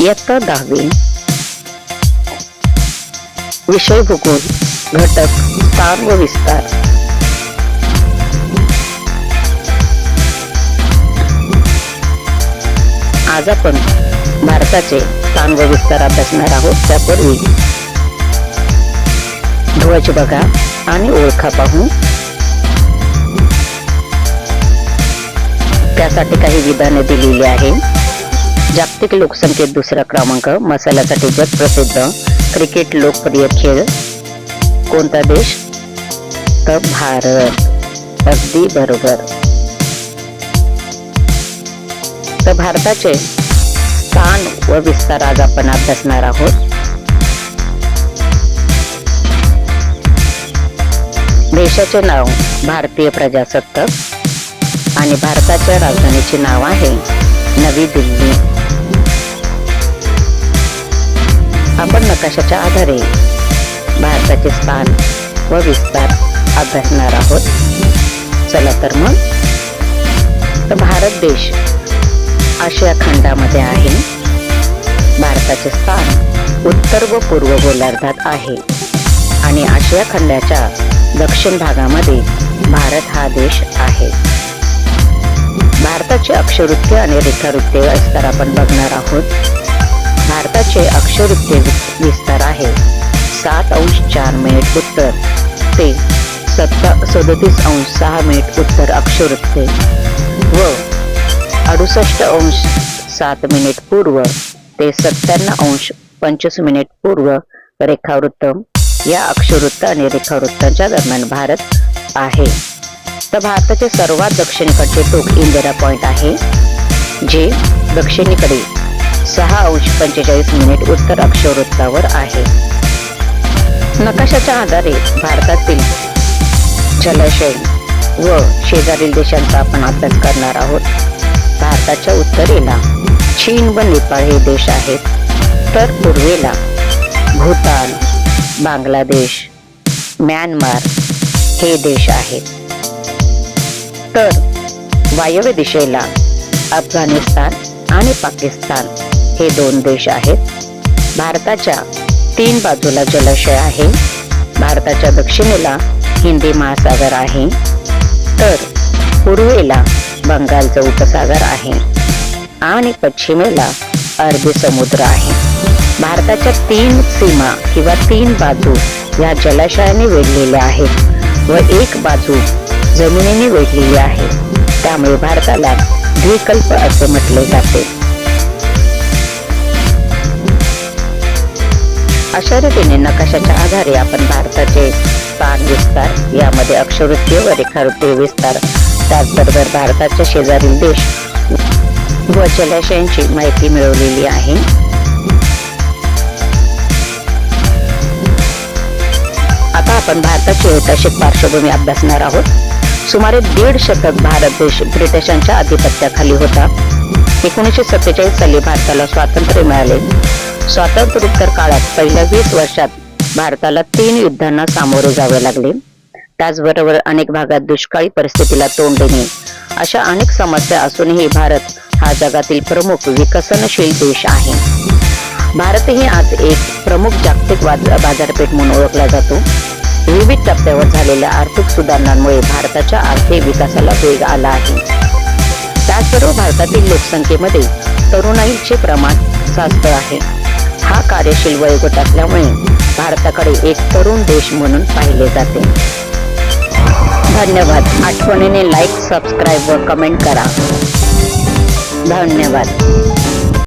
इयत्ता दहावी. विषय भूगोल घटक तार व विस्तार. आज आपण भारताचे स्थान व विस्तार अभ्यासणार आहोत. त्यापूर्वी ध्वज बघा आणि ओळखा पाहू. त्यासाठी काही विधाने दिलेली आहे जागतिक लोकसंख्येत दुसरा क्रमांक मसाल्यासाठी जगप्रसिद्ध क्रिकेट लोकप्रिय खेळ कोणता देश? तर भारत. अगदी बरोबर. तर भारताचे स्थान व विस्तार आज आपण अभ्यासणार आहोत. देशाचे नाव भारतीय प्रजासत्ताक आणि भारताच्या राजधानीचे नाव आहे नवी दिल्ली. आपण नकाशाच्या आधारे भारताचे स्थान व विस्तार अभ्यासणार आहोत. चला तर मग. तर भारत देश आशिया खंडामध्ये आहे. भारताचे स्थान उत्तर व पूर्व गोलार्धात आहे. आणि आशिया खंडाच्या दक्षिण भागामध्ये भारत हा देश आहे. भारताचे अक्षरवृत्तीय आणि रेखावृत्तीय विस्तार आपण बघणार आहोत. भारताचे अक्षरवृत्तीय विस्तार आहे. सात अंश चार मिनिट उत्तर. ते सत्ता सदतीस अंश सहा मिनिट उत्तर अक्षरवृत्ते व अडुसष्ट अंश सात मिनिट पूर्व ते सत्त्याण्णव अंश पंचवीस मिनिट पूर्व रेखावृत्त. या अक्षरवृत्त आणि रेखावृत्तांच्या दरम्यान भारत आहे. तर भारताचे सर्वात दक्षिणेकडचे टोक इंदिरा पॉइंट आहे जे दक्षिणेकडे सहा अंश पंचेचाळीस मिनिट उत्तर अक्षवृत्तावर आहे. नकाशाच्या आधारे भारतातील जलाशय व शेजारील देशांचा आपण अभ्यास करणार आहोत. भारताच्या उत्तरेला चीन व नेपाळ हे देश आहेत. तर पूर्वेला भूतान बांगलादेश म्यानमार हे देश आहेत. तर वायव्य दिशेला अफगाणिस्तान आणि पाकिस्तान हे दोन देश आहेत. भारताच्या तीन बाजूला जलाशय आहे. भारताच्या दक्षिणेला हिंदी महासागर आहे. तर पूर्वेला बंगालचा उपसागर आहे. आणि पश्चिमेला अरबी समुद्र आहे. भारताच्या तीन सीमा किंवा तीन बाजू या जलाशयाने वेढलेल्या आहेत व एक बाजू जमिनीने वेढलेली आहे. त्यामुळे भारताला द्विकल्प असे म्हटले जाते. अशा रीतीने नकाशाच्या आधारे आपण भारताचे पान विस्तार यामध्ये अक्षवृत्तीय व रेखावृत्तीय विस्तार त्याचबरोबर भारताच्या शेजारील देश व जलाशयांची माहिती मिळवलेली आहे. आता आपण भारताची ऐतिहासिक पार्श्वभूमी अभ्यासणार आहोत. सुमारे दीड शतक भारत देश ब्रिटिशांच्या अधिपत्याखाली होता. एकोणीसशे सत्तेचाळीस साली भारताला स्वातंत्र्य मिळाले. स्वातंत्र्योत्तर काळात पहिल्या वीस वर्षात भारताला तीन युद्धांना सामोरे जावे लागले. त्याचबरोबर अनेक भागात दुष्काळी परिस्थितीला तोंड देणे. अशा अनेक समस्या असूनही भारत हा जगातील प्रमुख विकसनशील देश आहे. भारतही आज एक प्रमुख जागतिक बाजारपेठ म्हणून ओळखला जातो. विविध टप्प्यावर झालेल्या आर्थिक सुधारणांमुळे भारताच्या आर्थिक विकासाला वेग आला आहे. त्याचबरोबर भारतातील लोकसंख्येमध्ये तरुणाईचे प्रमाण जास्त आहे. हा कार्यशील वयोगट असल्यामुळे भारताकडे एक तरुण देश म्हणून पाहिले जाते. धन्यवाद. आठवणीने लाईक सबस्क्राईब व कमेंट करा. धन्यवाद.